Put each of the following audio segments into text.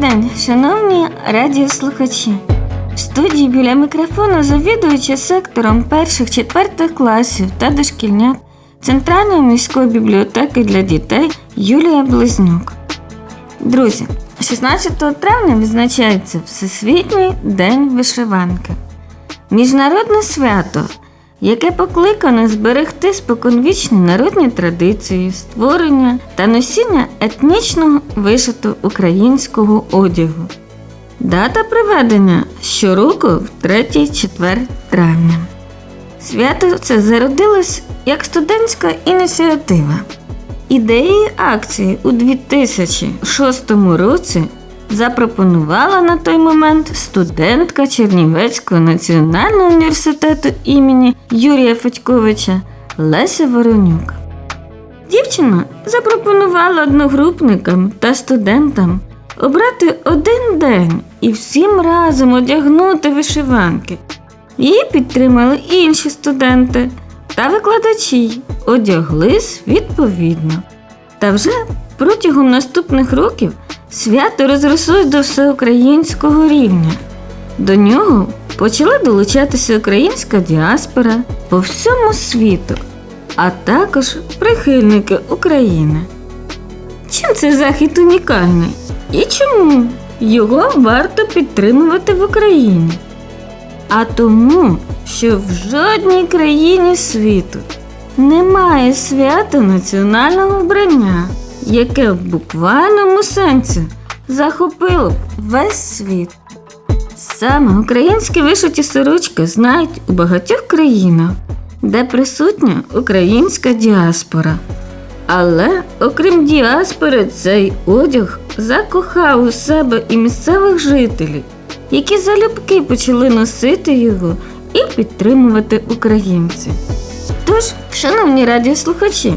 день, шановні радіослухачі. В студії біля мікрофону завідуюча сектором перших четвертих класів та дошкільнят Центральної міської бібліотеки для дітей Юлія Близнюк. Друзі, 16 травня відзначається Всесвітній день вишиванки. Міжнародне свято, яке покликане зберегти споконвічні народні традиції, створення та носіння етнічного вишитого українського одягу. Дата проведення щороку в 3-4 травня. Свято це зародилось як студентська ініціатива. Ідеї акції у 2006 році запропонувала на той момент студентка Чернівецького національного університету імені Юрія Федьковича Леся Воронюк. Дівчина запропонувала одногрупникам та студентам обрати один день і всім разом одягнути вишиванки. Її підтримали інші студенти та викладачі, одяглись відповідно. Та вже протягом наступних років свято розрослось до всеукраїнського рівня. До нього почала долучатися українська діаспора по всьому світу, а також прихильники України. Чим цей захід унікальний? І чому його варто підтримувати в Україні? А тому, що в жодній країні світу немає свята національного вбрання, яке в буквальному сенсі захопило б весь світ. Саме українські вишиті сорочки знають у багатьох країнах, де присутня українська діаспора. Але окрім діаспори, цей одяг закохав у себе і місцевих жителів, які залюбки почали носити його і підтримувати українців. Тож, шановні радіослухачі,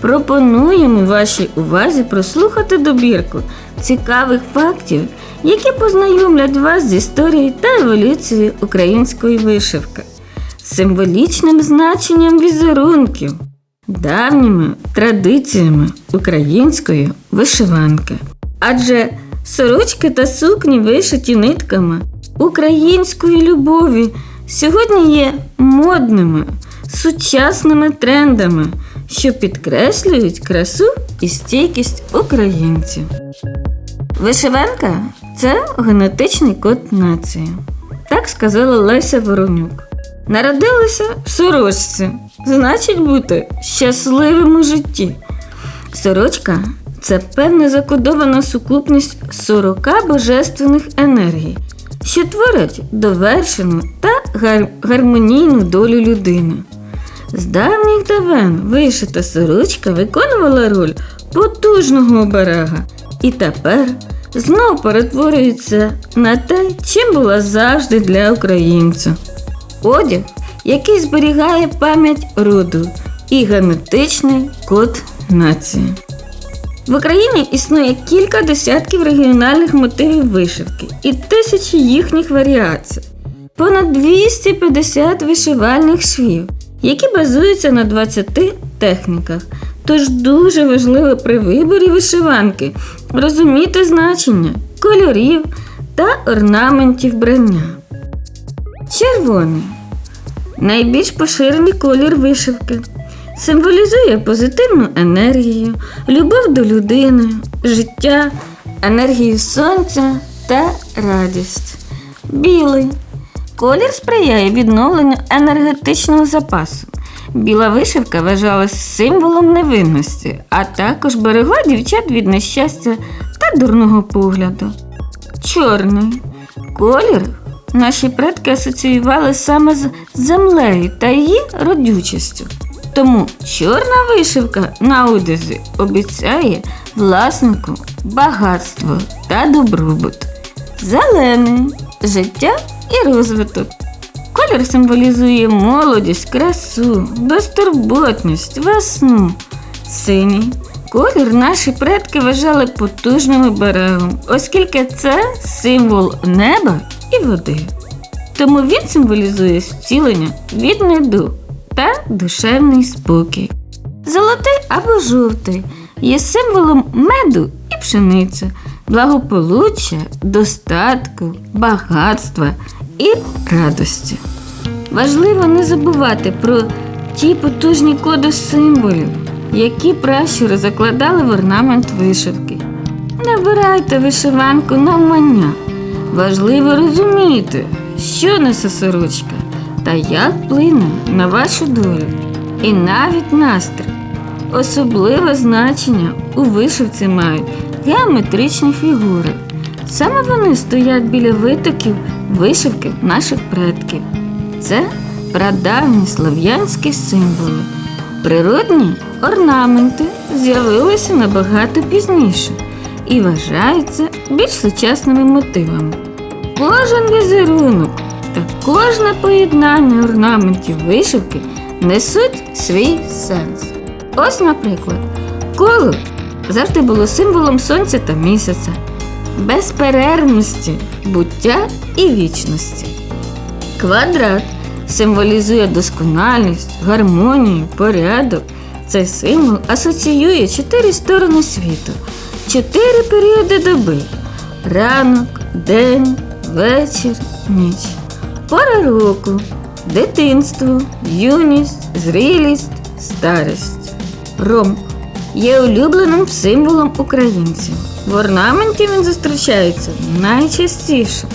пропонуємо вашій увазі прослухати добірку цікавих фактів, які познайомлять вас з історією та еволюцією української вишивки, символічним значенням візерунків, давніми традиціями української вишиванки. Адже сорочки та сукні вишиті нитками української любові сьогодні є модними, сучасними трендами, що підкреслюють красу і стійкість українців. Вишиванка це генетичний код нації. Так сказала Леся Воронюк. Народилися в сорочці, значить бути щасливим у житті. Сорочка це певна закодована сукупність 40 божественних енергій, що творять довершену та гар- гармонійну долю людини. З давніх давен вишита сорочка виконувала роль потужного оберега і тепер знов перетворюється на те, чим була завжди для українця. Одяг, який зберігає пам'ять роду і генетичний код нації. В Україні існує кілька десятків регіональних мотивів вишивки і тисячі їхніх варіацій. Понад 250 вишивальних швів, які базуються на 20 техніках. Тож дуже важливо при виборі вишиванки розуміти значення кольорів та орнаментів брання. Червоний найбільш поширений колір вишивки. Символізує позитивну енергію, любов до людини, життя, енергію сонця та радість. Білий колір сприяє відновленню енергетичного запасу. Біла вишивка вважалась символом невинності, а також берегла дівчат від нещастя та дурного погляду. Чорний колір наші предки асоціювали саме з землею та її родючістю. Тому чорна вишивка на одязі обіцяє власнику багатство та добробут. Зелений життя і розвиток. Колір символізує молодість, красу, безтурботність, весну. Синій колір наші предки вважали потужним оберегом, оскільки це символ неба і води. Тому він символізує зцілення від недуг та душевний спокій. Золотий або жовтий є символом меду і пшениці. Благополуччя, достатку, багатства і радості. Важливо не забувати про ті потужні коди символів, які пращури закладали в орнамент вишивки. Не вбирайте вишиванку навмання. Важливо розуміти, що несе сорочка та як вплине на вашу долю і навіть настрій. Особливе значення у вишивці мають геометричні фігури. Саме вони стоять біля витоків вишивки наших предків. Це прадавні слов'янські символи. Природні орнаменти з'явилися набагато пізніше і вважаються більш сучасними мотивами. Кожен візерунок та кожне поєднання орнаментів вишивки несуть свій сенс. Ось, наприклад, коло завжди було символом сонця та місяця, безперервності, буття і вічності. Квадрат символізує досконалість, гармонію, порядок. Цей символ асоціює чотири сторони світу, чотири періоди доби: ранок, день, вечір, ніч, пора року, дитинство, юність, зрілість, старість. Ромб є улюбленим символом українців. В орнаменті він зустрічається найчастіше.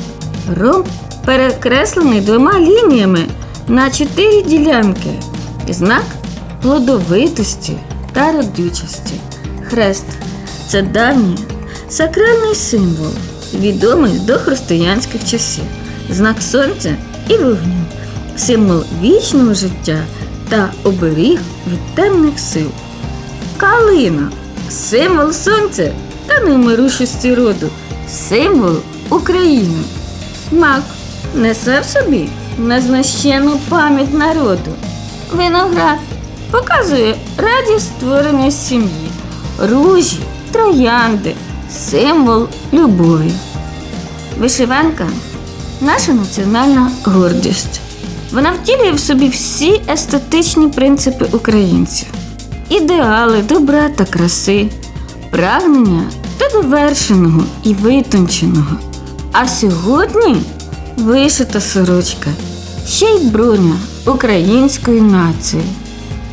Ромб перекреслений двома лініями на чотири ділянки. Знак плодовитості та родючості. Хрест це давній сакральний символ, відомий до християнських часів, знак сонця і вогню, символ вічного життя та оберіг від темних сил. Калина символ сонця та невмирущості роду, символ України. Мак несе в собі незнищену пам'ять народу. Виноград показує радість створення сім'ї, ружі, троянди, символ любові. Вишиванка наша національна гордість. Вона втілює в собі всі естетичні принципи українців, ідеали добра та краси, прагнення до довершеного і витонченого. А сьогодні вишита сорочка, ще й броня української нації.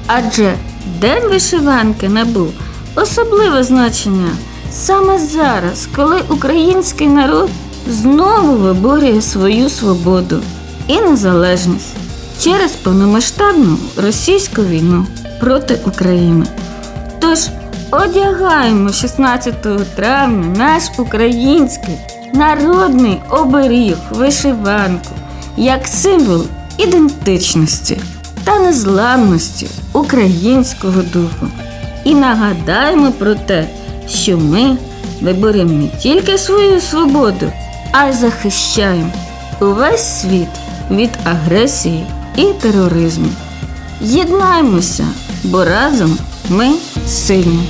Адже День вишиванки набув особливе значення саме зараз, коли український народ знову виборює свою свободу і незалежність через повномасштабну російську війну проти України. Тож одягаємо 16 травня наш український народний оберіг вишиванку як символ ідентичності та незламності українського духу. І нагадаємо про те, що ми виборемо не тільки свою свободу, а й захищаємо увесь світ від агресії і тероризму. Єднаймося, бо разом ми сильні.